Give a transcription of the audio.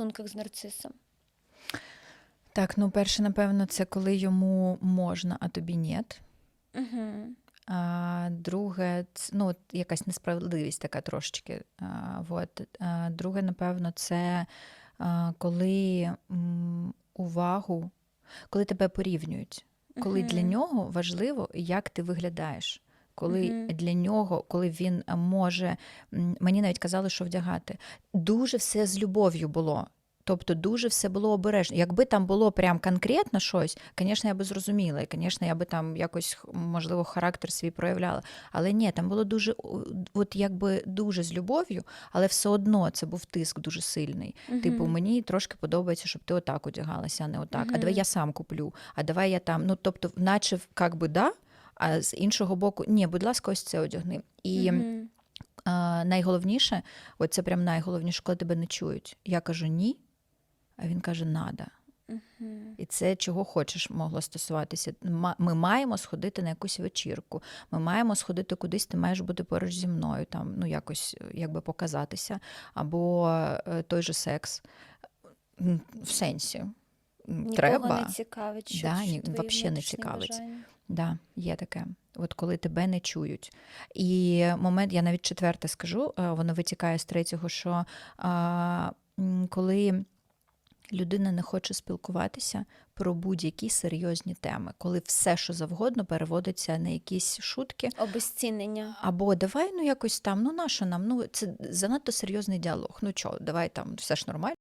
стосунках з нарцисом? Так, ну перше, напевно, це коли йому можна, а тобі ні. Угу. А, друге, ну, якась несправедливість така трошечки. А, вот. а, друге, напевно, це а, коли м, увагу, коли тебе порівнюють, коли для нього важливо, як ти виглядаєш. Коли Мгм. для нього, коли він може, мені навіть казали, що вдягати. Дуже все з любов'ю було. Тобто дуже все було обережно. Якби там було прям конкретно щось, звісно, я би зрозуміла, і, звісно, я би там якось, можливо, характер свій проявляла. Але ні, там було дуже, от якби дуже з любов'ю, але все одно це був тиск дуже сильний. Типу, мені трошки подобається, щоб ти отак одягалася, а не отак. А давай я сам куплю, а давай я там. Ну, тобто, наче як би да, а з іншого боку, ні, будь ласка, ось це одягни. І Мгм. а, найголовніше, от це прям найголовніше, коли тебе не чують. Я кажу ні, а він каже надо. Мгм. І це чого хочеш могло стосуватися. Ми маємо сходити на якусь вечірку. Ми маємо сходити кудись, ти маєш бути поруч зі мною, там ну якось якби показатися, або е, той же секс. В сенсі. Нікого Треба. не цікавить, що, Да, що ні, твої вообще не цікавить. бажання. Да, є таке. От коли тебе не чують. І момент, я навіть четверте скажу, е, воно витікає з третього, що а, коли людина не хоче спілкуватися про будь-які серйозні теми, коли все, що завгодно, переводиться на якісь шутки. Обезцінення. Або давай ну якось там, ну нащо нам? Ну це занадто серйозний діалог. Ну чо, давай там все ж нормально.